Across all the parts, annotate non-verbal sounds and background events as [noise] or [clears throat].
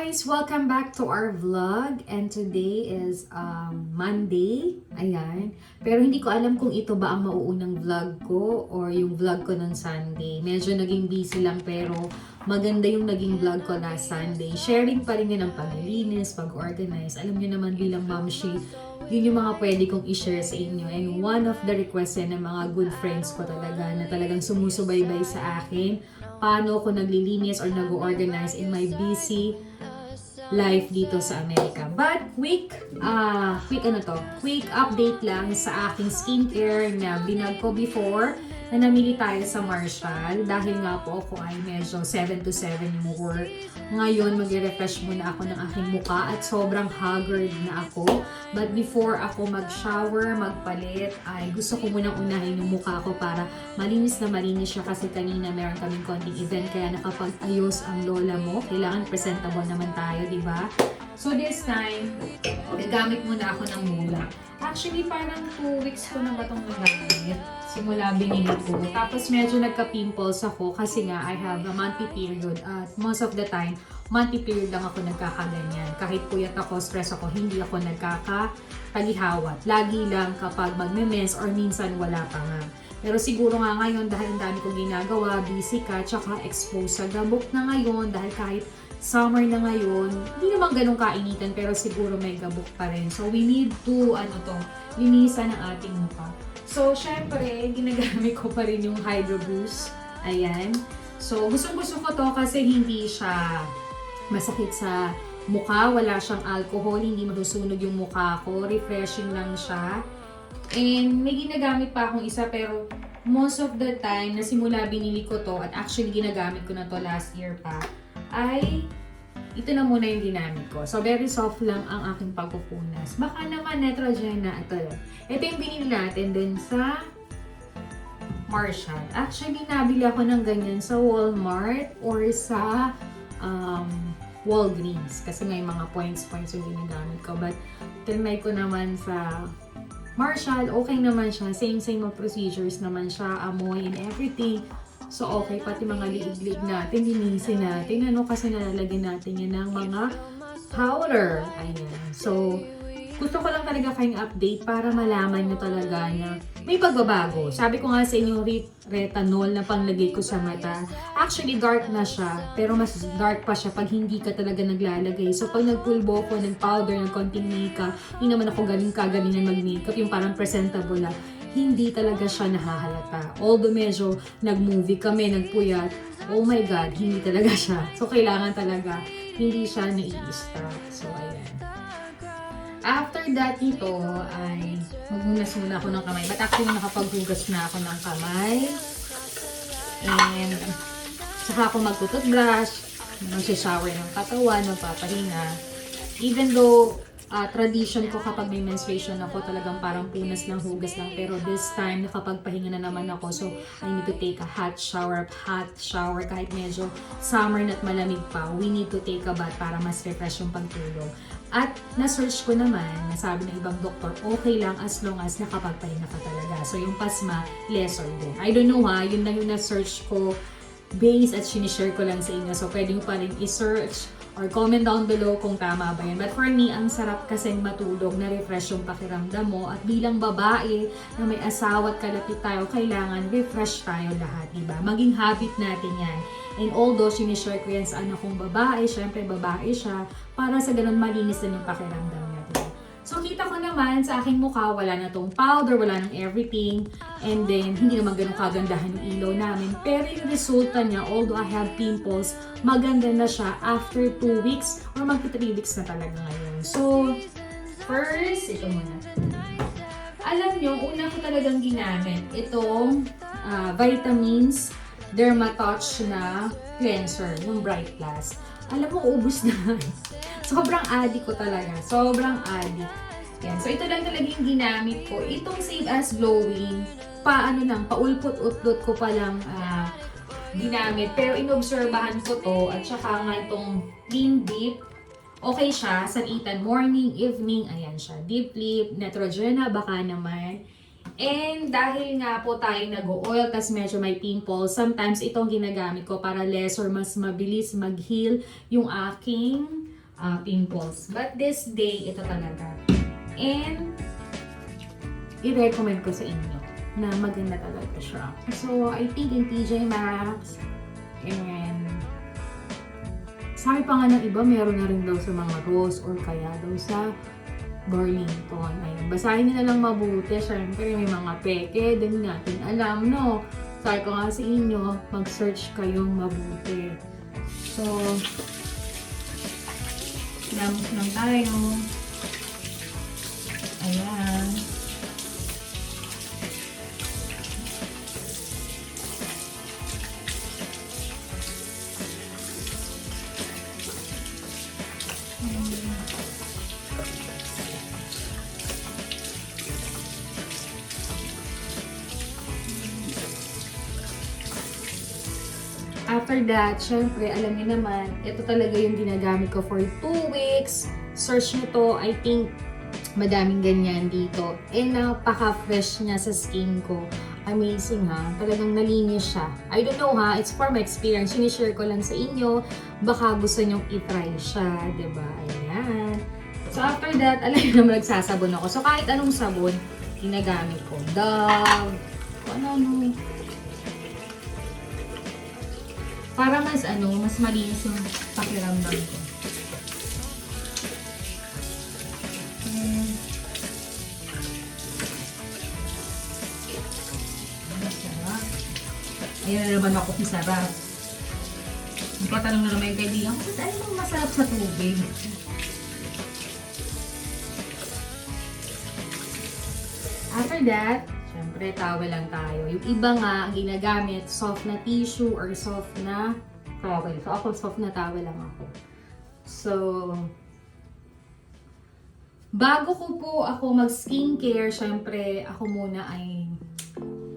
guys! Welcome back to our vlog and today is um, Monday. Ayan. Pero hindi ko alam kung ito ba ang mauunang vlog ko or yung vlog ko ng Sunday. Medyo naging busy lang pero maganda yung naging vlog ko last Sunday. Sharing pa rin yun ng paglilinis, pag-organize. Alam niyo naman bilang mamshi, yun yung mga pwede kong i-share sa inyo. And one of the requests yan ng mga good friends ko talaga na talagang sumusubaybay sa akin paano ako naglilinis or nag-organize in my busy life dito sa Amerika. But quick, ah, quick ano to? Quick update lang sa aking skincare na binag ko before na namili tayo sa Marshall dahil nga po ako ay medyo 7 to 7 yung work. Ngayon, mag-refresh muna ako ng aking muka at sobrang haggard na ako. But before ako mag-shower, magpalit, ay gusto ko munang unahin yung mukha ko para malinis na malinis siya kasi kanina meron kaming konting event kaya nakapag-ayos ang lola mo. Kailangan presentable naman tayo, di ba? So this time, gagamit muna ako ng mula. Actually, parang 2 weeks ko na ba itong nagamit? Simula binili ko. Tapos medyo nagka-pimples ako kasi nga I have a monthly period at most of the time, monthly period lang ako nagkakaganyan. Kahit puyat ako, stress ako, hindi ako nagkakatagihawat. Lagi lang kapag magme-mens or minsan wala pa nga. Pero siguro nga ngayon dahil ang dami kong ginagawa, busy ka, tsaka exposed sa gabok na ngayon dahil kahit summer na ngayon, hindi naman ganun kainitan pero siguro may gabok pa rin. So we need to, ano to, linisan ang ating mukha. So syempre, ginagamit ko pa rin yung Hydro Boost. Ayan. So gustong gusto ko to kasi hindi siya masakit sa mukha, wala siyang alcohol, hindi masusunog yung mukha ko, refreshing lang siya. And may ginagamit pa akong isa pero most of the time na simula binili ko to at actually ginagamit ko na to last year pa ay ito na muna yung ginamit ko. So, very soft lang ang aking pagpupunas. Baka naman Neutrogena, ito lang. Ito yung binili natin dun sa Marshall. Actually, nabili ako ng ganyan sa Walmart or sa um, Walgreens. Kasi may mga points-points yung ginagamit ko. But, tinry ko naman sa Marshall, okay naman siya. Same-same procedures naman siya. Amoy and everything. So, okay, pati mga liig-liig natin, linisin natin. Ano, kasi nalalagyan natin yan ng mga powder. Ayan. So, gusto ko lang talaga kayong update para malaman nyo talaga na may pagbabago. Sabi ko nga sa inyo, re- retinol na panglagay ko sa mata. Actually, dark na siya. Pero mas dark pa siya pag hindi ka talaga naglalagay. So, pag nagpulbo ko ng powder, ng konting makeup, hindi naman ako galing kagalingan mag-makeup, yung parang presentable lang hindi talaga siya nahahalata. Although medyo nag-movie kami, nagpuyat, oh my God, hindi talaga siya. So, kailangan talaga, hindi siya nai-stop. So, ayan. After that ito, ay maghunas muna ako ng kamay. But actually, nakapaghugas na ako ng kamay. And, saka ako magtututbrush, mag-shower ng katawan, magpapahinga. Even though, uh, tradition ko kapag may menstruation ako, talagang parang punas lang, hugas lang. Pero this time, nakapagpahinga na naman ako. So, I need to take a hot shower, hot shower kahit medyo summer na't malamig pa. We need to take a bath para mas refresh yung pagtulog. At na-search ko naman, nasabi ng ibang doktor, okay lang as long as nakapagpahinga ka talaga. So, yung pasma, lesser din. I don't know ha, yun lang yung na-search ko base at sinishare ko lang sa inyo. So, pwede mo pa rin i-search or comment down below kung tama ba yan. But for me, ang sarap kasi matulog, na-refresh yung pakiramdam mo. At bilang babae na may asawa at kalapit tayo, kailangan refresh tayo lahat, diba? Maging habit natin yan. And although sinishare ko yan sa anak kong babae, syempre babae siya, para sa ganun malinis din yung pakiramdam niya. diba? So, kita ko naman sa aking mukha, wala na tong powder, wala nang everything. And then, hindi naman ganun kagandahan yung ilaw namin. Pero yung resulta niya, although I have pimples, maganda na siya after 2 weeks or magti 3 weeks na talaga ngayon. So, first, ito muna. Alam nyo, una ko talagang ginamit itong ah, vitamins Dermatouch na cleanser, yung Bright Plus. Alam mo, ubus na. [laughs] Sobrang addict ko talaga. Sobrang addict. Yan. So, ito lang talaga yung ginamit ko. Itong Save As Glowing, paano lang, paulpot-utlot ko pa lang ah, ginamit. Pero inobserbahan ko to at saka nga itong Clean Deep. Okay siya, sanitan morning, evening, ayan siya. Deep Lip, Neutrogena, baka naman. And dahil nga po tayo nag-oil, tas medyo may pimples, sometimes itong ginagamit ko para less or mas mabilis mag-heal yung aking ah, pimples. But this day, ito talaga. And, i-recommend ko sa inyo na maganda talaga siya. So, I think in TJ Maxx, and sabi pa nga ng iba, meron na rin daw sa mga Rose or kaya daw sa Burlington. Ayun, basahin nyo na lang mabuti. Siyempre, may mga peke. Din natin alam, no? Sabi ko nga sa inyo, mag-search kayong mabuti. So, damos lang tayo. Ayan. After that, syempre, alam niyo naman, ito talaga yung ginagamit ko for 2 weeks. Search nyo to, I think, madaming ganyan dito. And napaka-fresh niya sa skin ko. Amazing ha. Talagang nalinis siya. I don't know ha, it's my experience. Sinishare ko lang sa inyo. Baka gusto nyong itry siya, ba Ayan. So after that, alam niyo naman nagsasabon ako. So kahit anong sabon, ginagamit ko. Dove, kung ano-ano. Para mas ano, mas malinis yung pakiramdam ko. Naman ako sa sarap. Ipatanong na naman yung kaibigan ko, ano bang masarap sa tubig? After that, syempre, towel lang tayo. Yung iba nga, ginagamit, soft na tissue or soft na towel. So, ako, soft na towel lang ako. So, bago ko po ako mag-skincare, syempre, ako muna ay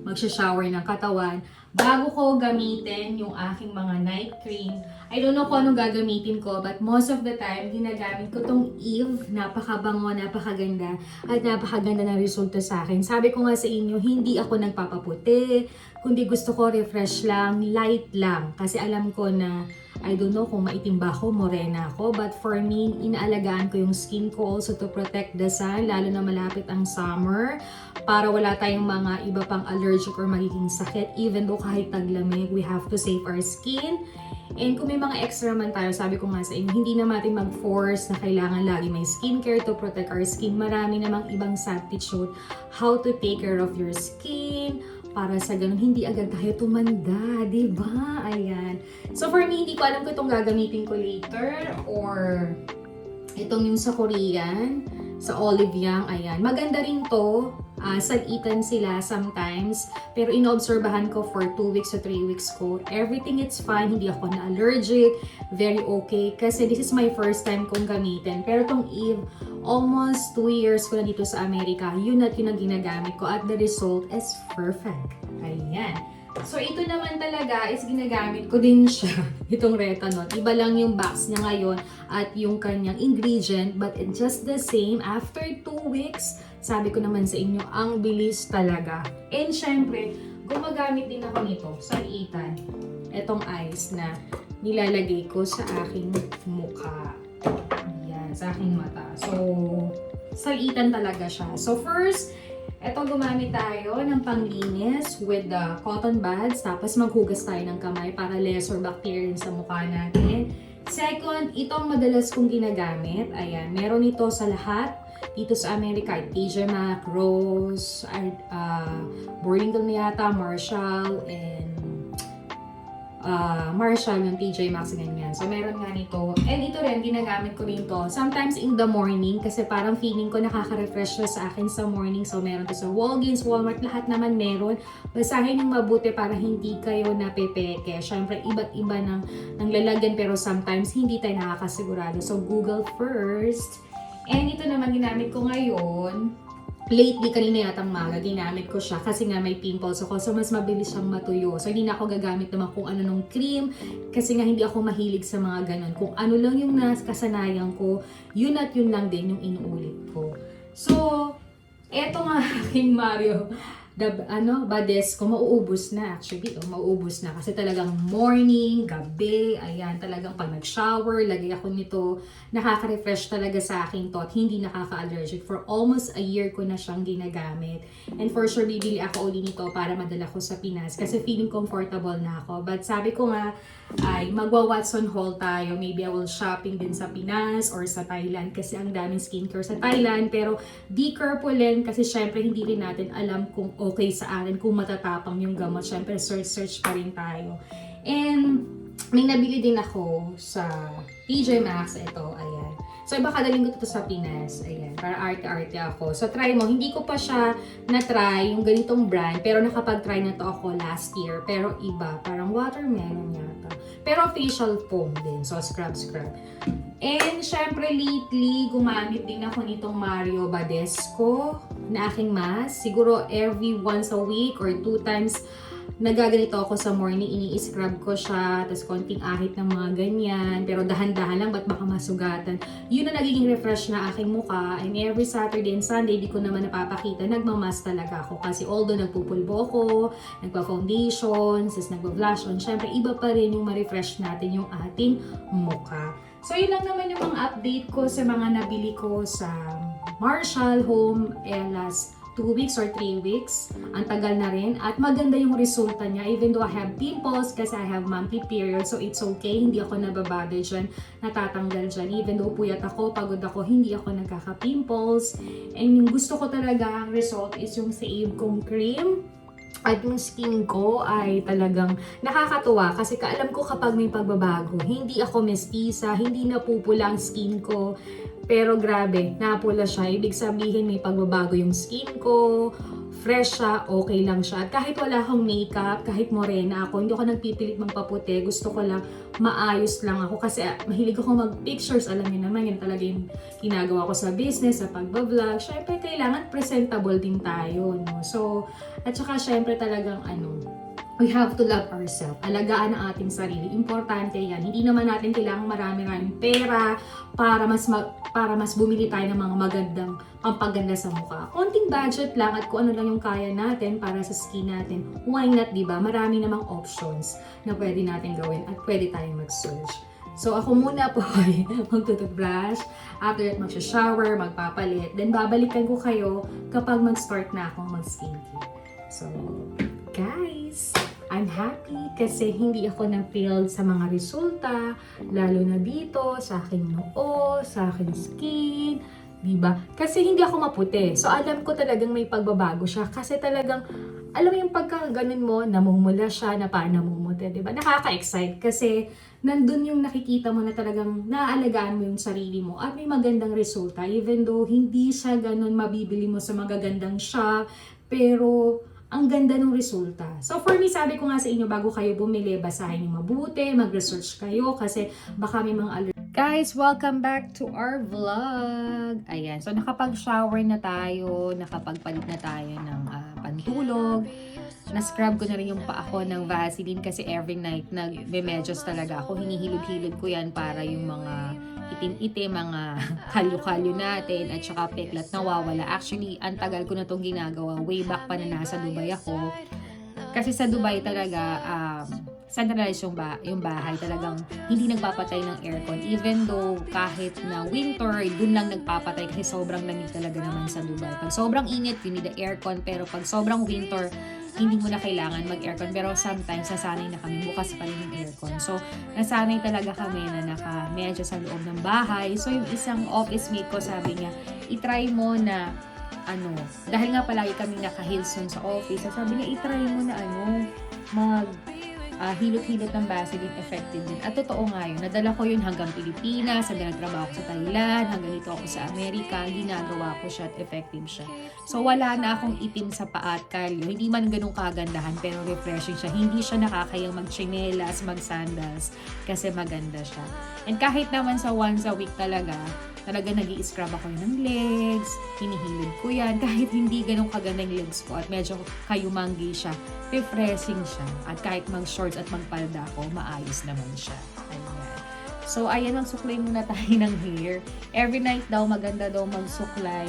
magsha-shower ng katawan. Bago ko gamitin yung aking mga night cream, I don't know kung anong gagamitin ko, but most of the time, ginagamit ko tong Eve. Napakabango, napakaganda, at napakaganda ng resulta sa akin. Sabi ko nga sa inyo, hindi ako nagpapaputi, kundi gusto ko refresh lang, light lang. Kasi alam ko na, I don't know kung maitim ba morena ako, but for me, inaalagaan ko yung skin ko also to protect the sun, lalo na malapit ang summer, para wala tayong mga iba pang allergic or magiging sakit. Even though kahit taglamig, we have to save our skin. And kung may mga extra man tayo, sabi ko nga sa inyo, hindi na natin mag-force na kailangan lagi may skincare to protect our skin. Marami namang ibang substitute how to take care of your skin, para sa ganun, hindi agad tayo tumanda, di ba? Ayan. So for me, hindi ko alam kung itong gagamitin ko later or itong yung sa Korean, sa Olive Young, ayan. Maganda rin to. Uh, salitan sila sometimes. Pero inoobserbahan ko for 2 weeks to 3 weeks ko. Everything it's fine. Hindi ako na-allergic. Very okay. Kasi this is my first time kong gamitin. Pero tong Eve, almost 2 years ko na dito sa Amerika. Yun at yun ang ginagamit ko. At the result is perfect. Ayan. So, ito naman talaga is ginagamit ko din siya, [laughs] itong retinol. Iba lang yung box niya ngayon at yung kanyang ingredient, but it's just the same. After 2 weeks, sabi ko naman sa inyo, ang bilis talaga. And syempre, gumagamit din ako nito sa itan. Itong eyes na nilalagay ko sa aking mukha. Sa aking mata. So, salitan talaga siya. So, first, eto gumamit tayo ng panglinis with the cotton buds. Tapos maghugas tayo ng kamay para less or bacteria sa mukha natin. Second, itong madalas kong ginagamit. Ayan, meron ito sa lahat. Dito sa Amerika, TJ Maxx, Rose, uh, Burlington yata, Marshall, and uh, Marshall, yung TJ Maxx, ganyan. So, meron nga nito. And ito rin, ginagamit ko rin to. Sometimes in the morning, kasi parang feeling ko nakaka-refresh siya sa akin sa morning. So, meron to sa Walgreens, Walmart, lahat naman meron. Basahin yung mabuti para hindi kayo napepeke. Siyempre, iba't iba ng, ng lalagyan, pero sometimes hindi tayo nakakasigurado. So, Google first. And ito naman ginamit ko ngayon. Lately, kanina yatang maga, ginamit ko siya kasi nga may pimples ako. So, mas mabilis siyang matuyo. So, hindi na ako gagamit naman kung ano nung cream kasi nga hindi ako mahilig sa mga ganun. Kung ano lang yung nakasanayan ko, yun at yun lang din yung inuulit ko. So, eto nga [laughs] aking Mario. The, ano, bades ko, mauubos na actually. Oh, mauubos na. Kasi talagang morning, gabi, ayan, talagang pag nag-shower, lagay ako nito, nakaka-refresh talaga sa aking thought. Hindi nakaka-allergic. For almost a year ko na siyang ginagamit. And for sure, bibili ako uli nito para madala ko sa Pinas. Kasi feeling comfortable na ako. But sabi ko nga, ay magwa-Watson haul tayo. Maybe I will shopping din sa Pinas or sa Thailand kasi ang daming skincare sa Thailand. Pero careful din kasi syempre hindi rin natin alam kung okay sa atin, kung matatapang yung gamot. Syempre search-search pa rin tayo. And may nabili din ako sa TJ Maxx. Ito, ayan. So, baka daling ko to sa Pinas. Ayan, para arte-arte ako. So, try mo. Hindi ko pa siya na-try, yung ganitong brand. Pero nakapag-try na to ako last year. Pero iba. Parang watermelon yata. Pero facial foam din. So, scrub-scrub. And, syempre, lately, gumamit din ako nitong Mario Badesco na aking mask. Siguro every once a week or two times nagaganito ako sa morning, ini-scrub ko siya, tapos konting ahit ng mga ganyan, pero dahan-dahan lang, ba't baka masugatan. Yun na nagiging refresh na aking muka, and every Saturday and Sunday, di ko naman napapakita, nagmamas talaga ako. Kasi although nagpupulbo ako, nagpa-foundation, tapos nagpa-blush on, syempre iba pa rin yung ma-refresh natin yung ating muka. So yun lang naman yung mga update ko sa mga nabili ko sa Marshall Home last 2 weeks or 3 weeks. Ang tagal na rin. At maganda yung resulta niya. Even though I have pimples kasi I have monthly period. So it's okay. Hindi ako nababother dyan. Natatanggal dyan. Even though puyat ako, pagod ako, hindi ako nagkaka-pimples. And yung gusto ko talaga ang result is yung Save kong cream. At yung skin ko ay talagang nakakatuwa kasi kaalam ko kapag may pagbabago, hindi ako mestiza, hindi napupula ang skin ko. Pero grabe, napula siya. Ibig sabihin may pagbabago yung skin ko, fresh siya, okay lang siya. At kahit wala akong makeup, kahit morena ako, hindi ako nagpipilit magpaputi. Gusto ko lang maayos lang ako kasi ah, mahilig ako mag-pictures. Alam niyo naman, yan talaga yung ginagawa ko sa business, sa pagbablog. Syempre, kailangan presentable din tayo. No? So, at saka syempre talagang ano, we have to love ourselves. Alagaan ang ating sarili. Importante yan. Hindi naman natin kailangan marami-raming pera para mas ma- para mas bumili tayo ng mga magandang pampaganda sa mukha. Konting budget lang at kung ano lang yung kaya natin para sa skin natin. Why not, di ba? Marami namang options na pwede natin gawin at pwede tayong mag-search. So ako muna po [laughs] ay magtututbrush, after that magsha-shower, magpapalit, then babalikan ko kayo kapag mag-start na akong mag-skincare. So, guys, I'm happy kasi hindi ako na-failed sa mga resulta, lalo na dito, sa aking noo, sa aking skin, Diba? Kasi hindi ako maputi. So, alam ko talagang may pagbabago siya. Kasi talagang, alam mo yung pagka ganun mo, namumula siya, na paano namumuti. Diba? Nakaka-excite. Kasi, nandun yung nakikita mo na talagang naaalagaan mo yung sarili mo at may magandang resulta. Even though hindi siya ganun mabibili mo sa magagandang shop. Pero, ang ganda ng resulta. So for me, sabi ko nga sa inyo, bago kayo bumili, basahin niyo mabuti, mag-research kayo kasi baka may mga allergies. Guys, welcome back to our vlog. Ayan, so nakapag-shower na tayo, nakapagpalit na tayo ng ah, pantulog. Na-scrub ko na rin yung paa ko ng Vaseline kasi every night nag-medyos talaga ako. Hinihilod-hilod ko yan para yung mga itim-itim, mga [laughs] kalyo-kalyo natin at saka peklat nawawala. Actually, ang tagal ko na itong ginagawa. Way back pa na nasa Dubai ako. Kasi sa Dubai talaga, um, centralized yung, ba- yung bahay. Talagang hindi nagpapatay ng aircon. Even though kahit na winter, dun lang nagpapatay kasi sobrang lamig talaga naman sa Dubai. Pag sobrang init, you need the aircon. Pero pag sobrang winter, hindi mo na kailangan mag-aircon. Pero sometimes, nasanay na kami, bukas pa rin yung aircon. So, nasanay talaga kami na naka medyo sa loob ng bahay. So, yung isang office mate ko, sabi niya, itry mo na ano, dahil nga palagi kami naka-heels sa office, so sabi niya, itry mo na ano, mag ah, hilot-hilot ng Vaseline effective din. At totoo nga yun, nadala ko yun hanggang Pilipinas, hanggang nagtrabaho ko sa Thailand, hanggang dito ako sa Amerika, ginagawa ko siya at effective siya. So wala na akong itim sa paa at kalyo, hindi man ganun kagandahan pero refreshing siya. Hindi siya nakakayang mag-chinelas, mag-sandals kasi maganda siya. And kahit naman sa once a week talaga, talaga nag scrub ako ng legs, hinihilid ko yan, [laughs] kahit hindi ganun kaganda yung legs ko at medyo kayumanggi siya, refreshing siya. At kahit mag-shorts at magpalda ako, maayos naman siya. Ayan. So, ayan, magsuklay muna [laughs] tayo ng hair. Every night daw, maganda daw magsuklay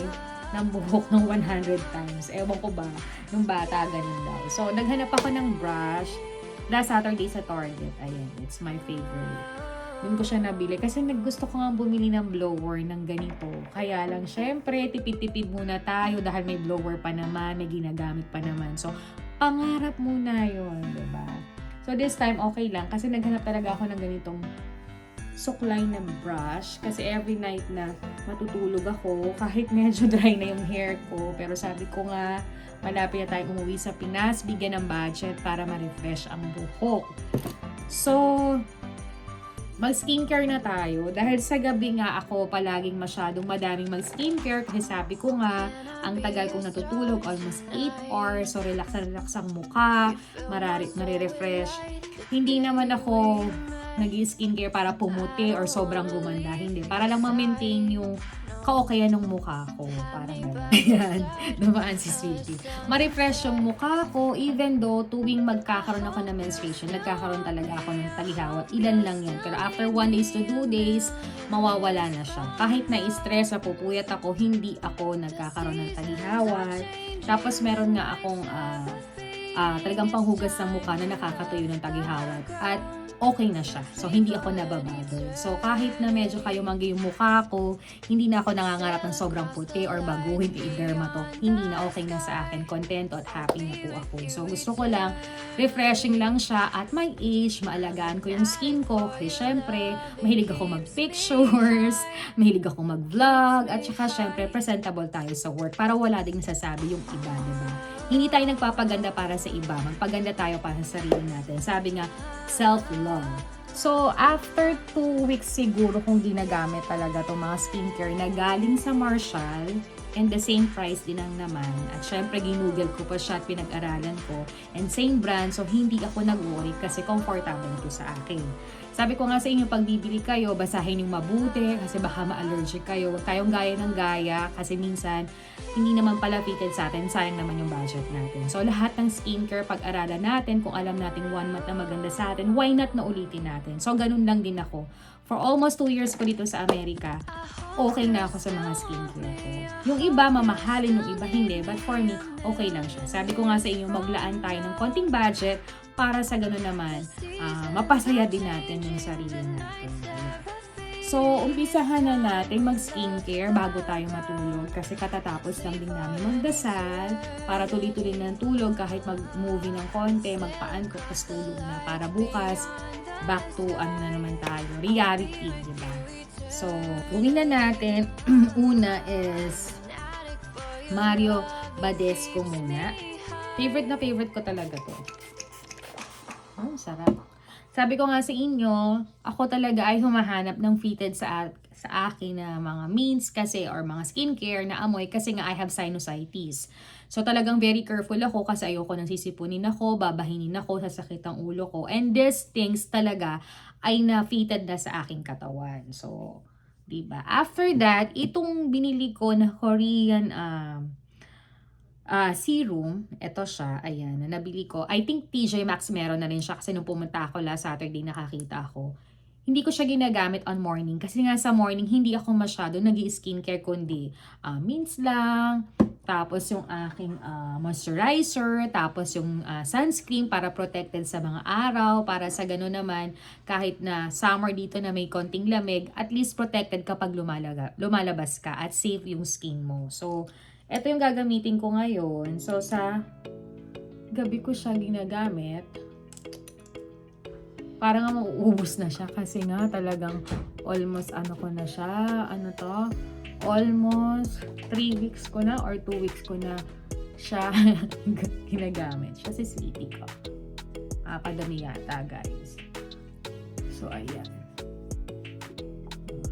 ng buhok ng 100 times. Ewan ko ba, nung bata, ganun daw. So, naghanap ako ng brush last Saturday sa Target. Ayan, it's my favorite. Doon ko siya nabili kasi naggusto ko nga bumili ng blower ng ganito. Kaya lang, syempre, tipid-tipid muna tayo dahil may blower pa naman, may ginagamit pa naman. So, pangarap muna yun, ba? So, this time, okay lang kasi naghanap talaga ako ng ganitong suklay na brush kasi every night na matutulog ako [laughs] kahit medyo dry na yung hair ko pero sabi ko nga malapit na tayo umuwi sa Pinas bigyan ng budget para ma-refresh ang buhok so mag skincare na tayo dahil sa gabi nga ako palaging masyadong madaming mag skincare kasi sabi ko nga ang tagal kong natutulog almost 8 hours so relax na relax ang mukha marari, marirefresh hindi naman ako nag skincare para pumuti or sobrang gumanda. Hindi. Para lang ma-maintain yung kaokayan ng mukha ko. Parang gano'n. [laughs] Dumaan si Sweetie. Ma-refresh yung mukha ko even though tuwing magkakaroon ako ng menstruation, nagkakaroon talaga ako ng tagihawat. Ilan lang yan. Pero after 1 days to 2 days, mawawala na siya. Kahit na-stress, napupuyat ako, hindi ako nagkakaroon ng tagihawat. Tapos meron nga akong ah, ah, talagang panghugas ng mukha na nakakatuyo ng tagihawat. At okay na siya. So, hindi ako nababother. So, kahit na medyo kayo manggi yung mukha ko, hindi na ako nangangarap ng sobrang puti or baguhin i-derma to. Hindi na okay na sa akin. Contento at happy na po ako. So, gusto ko lang, refreshing lang siya at my age, maalagaan ko yung skin ko. Kasi syempre, mahilig ako mag-pictures, [laughs] mahilig ako mag-vlog, at saka syempre, presentable tayo sa work para wala ding nasasabi yung iba, diba? Hindi tayo nagpapaganda para sa iba, magpaganda tayo para sa sarili natin. Sabi nga, self-love. So, after two weeks siguro kung ginagamit talaga itong mga skincare na galing sa Marshall, and the same price din ang naman. At syempre, ginugel ko pa siya at pinag-aralan ko. And same brand, so hindi ako nag-worry kasi comfortable ito sa akin. Sabi ko nga sa inyo, pag bibili kayo, basahin yung mabuti kasi baka ma-allergic kayo. Huwag tayong gaya ng gaya kasi minsan hindi naman pala fitted sa atin, sayang naman yung budget natin. So lahat ng skincare, pag-aralan natin, kung alam nating one month na maganda sa atin, why not na ulitin natin? So ganun lang din ako. For almost two years ko dito sa Amerika, okay na ako sa mga skincare ko. Yung iba, mamahalin, yung iba hindi. But for me, okay lang siya. Sabi ko nga sa inyo, maglaan tayo ng konting budget para sa ganun naman, ah, mapasaya din natin yung sarili natin. So, umpisahan na natin mag-skincare bago tayo matulog kasi katatapos lang din namin magdasal para tuloy-tuloy ng tulog kahit mag-movie ng konti, magpaan ko tapos tulog na para bukas back to ano na naman tayo, reality, di ba? So, gawin na natin. [clears throat] Una is Mario Badescu muna. Favorite na favorite ko talaga to. Oh, sarap. Sabi ko nga sa inyo, ako talaga ay humahanap ng fitted sa sa akin na mga mints kasi or mga skincare na amoy kasi nga I have sinusitis. So talagang very careful ako kasi ayoko nang sisipunin ako, babahinin ako, sasakit ang ulo ko. And these things talaga ay na-fitted na sa aking katawan. So, 'di ba? After that, itong binili ko na Korean um ah serum, ito siya, ayan, na nabili ko. I think TJ Maxx meron na rin siya kasi nung pumunta ako last Saturday nakakita ako. Hindi ko siya ginagamit on morning kasi nga sa morning hindi ako masyado nag skincare kundi ah, mints lang, tapos yung aking ah, moisturizer, tapos yung ah, sunscreen para protected sa mga araw, para sa gano'n naman kahit na summer dito na may konting lamig, at least protected kapag lumalaga, lumalabas ka at safe yung skin mo. So, ito yung gagamitin ko ngayon. So, sa gabi ko siya ginagamit. Parang nga mauubos na siya kasi nga talagang almost ano ko na siya. Ano to? Almost 3 weeks ko na or 2 weeks ko na siya [laughs] ginagamit. Siya si Sweetie ko. Ah, padami yata, guys. So, ayan.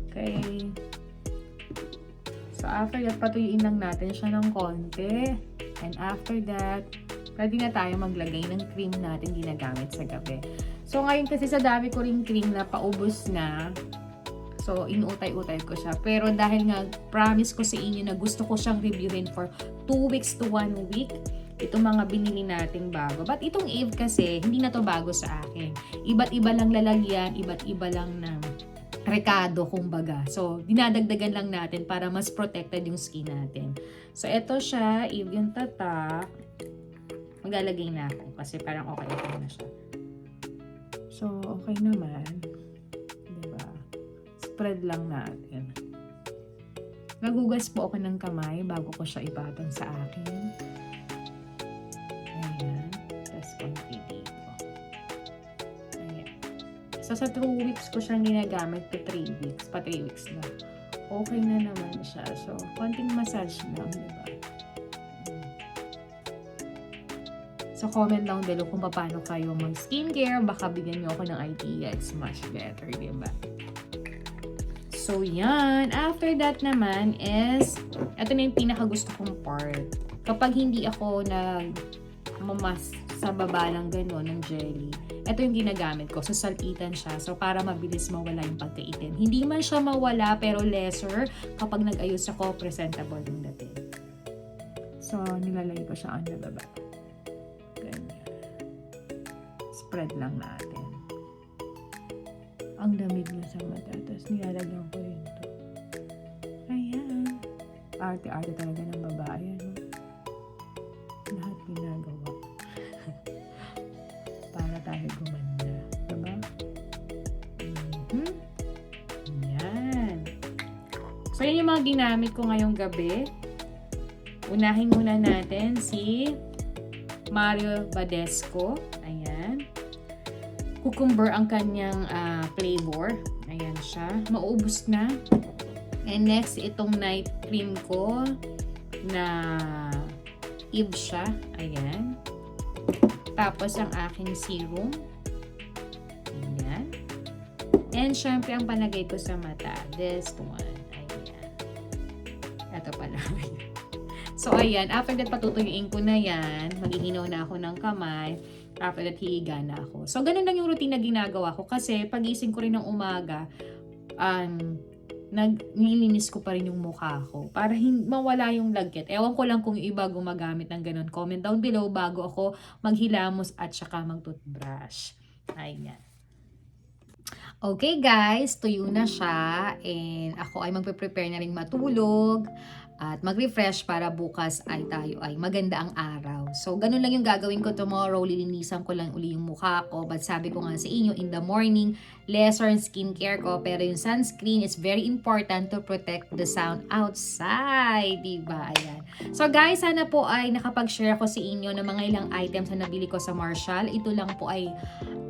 Okay. So, after that, patuyuin lang natin siya ng konti. And after that, pwede na tayo maglagay ng cream natin ginagamit sa gabi. So, ngayon kasi sa dami ko rin cream na paubos na, so, inuutay-utay ko siya. Pero dahil nga, promise ko sa inyo na gusto ko siyang reviewin for 2 weeks to 1 week, itong mga binili nating bago. But itong Eve kasi, hindi na to bago sa akin. Iba't iba lang lalagyan, iba't iba lang na rekado, kumbaga. So, dinadagdagan lang natin para mas protected yung skin natin. So, eto siya, yung tatak, maglalagay na ako kasi parang okay okay na siya. So, okay naman. Diba? Spread lang natin. Nagugas po ako ng kamay bago ko siya ipatong sa akin. Ayan. Tapos konti. So, sa 2 weeks ko siyang ginagamit to 3 weeks. Pa 3 weeks na. Okay na naman siya. So, konting massage lang, di ba? So, comment down below kung paano kayo mag-skincare. Baka bigyan niyo ako ng idea. It's much better, di ba? So, yan. After that naman is, ito na yung pinakagusto kong part. Kapag hindi ako nag mamas sa baba ng gano'n, ng jelly, ito yung ginagamit ko. So, salpitan siya. So, para mabilis mawala yung pagkaitim. Hindi man siya mawala, pero lesser kapag nag-ayos ako, presentable yung dating. So, nilalagay ko siya on the baba. Ganyan. Spread lang natin. Ang lamig na sa mata. Tapos nilalagyan ko rin to. Ayan. Arte-arte talaga ng babae. So, yun yung mga ginamit ko ngayong gabi. Unahin muna natin si Mario Badesco. Ayan. Cucumber ang kanyang ah, flavor. Ayan siya. Maubos na. And next, itong night cream ko na Eve siya. Ayan. Tapos, ang aking serum. Ayan. And, syempre, ang panagay ko sa mata. This one. So, ayan. After that, patutuyuin ko na yan. Maghihinaw na ako ng kamay. After that, hihiga na ako. So, ganun lang yung routine na ginagawa ko. Kasi, pagising ko rin ng umaga, um, naglilinis ko pa rin yung mukha ko para hin- mawala yung lagkit. Ewan ko lang kung yung iba gumagamit ng ganun. Comment down below bago ako maghilamos at saka mag-toothbrush. Ayan. Okay guys, tuyo na siya and ako ay magpe-prepare na rin matulog at mag-refresh para bukas ay tayo ay maganda ang araw. So, ganun lang yung gagawin ko tomorrow. Lilinisan ko lang uli yung mukha ko. But sabi ko nga sa inyo, in the morning, lesser in skincare ko. Pero yung sunscreen is very important to protect the sound outside. Diba? Ayan. So, guys, sana po ay nakapag-share ako sa inyo ng mga ilang items na nabili ko sa Marshall. Ito lang po ay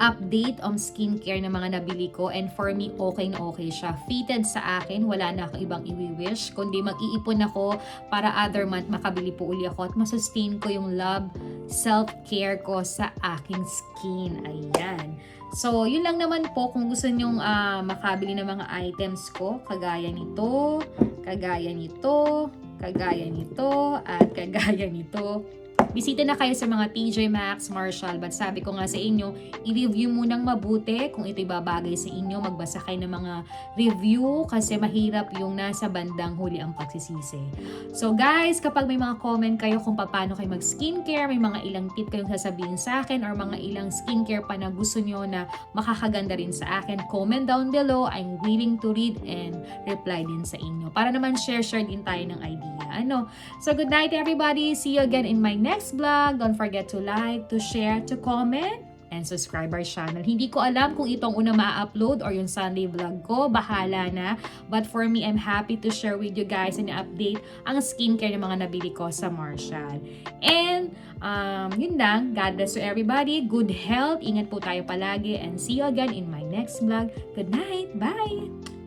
update on skincare na mga nabili ko. And for me, okay na okay siya. Fitted sa akin. Wala na akong ibang i-wish. Kundi mag-iipon ako para other month makabili po uli ako at masustain ko yung love self-care ko sa aking skin. Ayan. So, yun lang naman po kung gusto nyong ah, makabili ng mga items ko, kagaya nito, kagaya nito, kagaya nito, at kagaya nito. Bisita na kayo sa mga TJ Maxx, Marshall, but sabi ko nga sa inyo, i-review munang mabuti kung ito'y babagay sa inyo. Magbasa kayo ng mga review kasi mahirap yung nasa bandang huli ang pagsisisi. So guys, kapag may mga comment kayo kung paano kayo mag-skincare, may mga ilang tip kayong sasabihin sa akin or mga ilang skincare pa na gusto nyo na makakaganda rin sa akin, comment down below. I'm willing to read and reply din sa inyo. Para naman share-share din tayo ng idea. Ano? So good night everybody. See you again in my next vlog. Don't forget to like, to share, to comment and subscribe our channel. Hindi ko alam kung itong una ma-upload or yung Sunday vlog ko. Bahala na. But for me, I'm happy to share with you guys and update ang skincare ng mga nabili ko sa Marshall. And, um, yun lang. God bless to everybody. Good health. Ingat po tayo palagi. And see you again in my next vlog. Good night. Bye!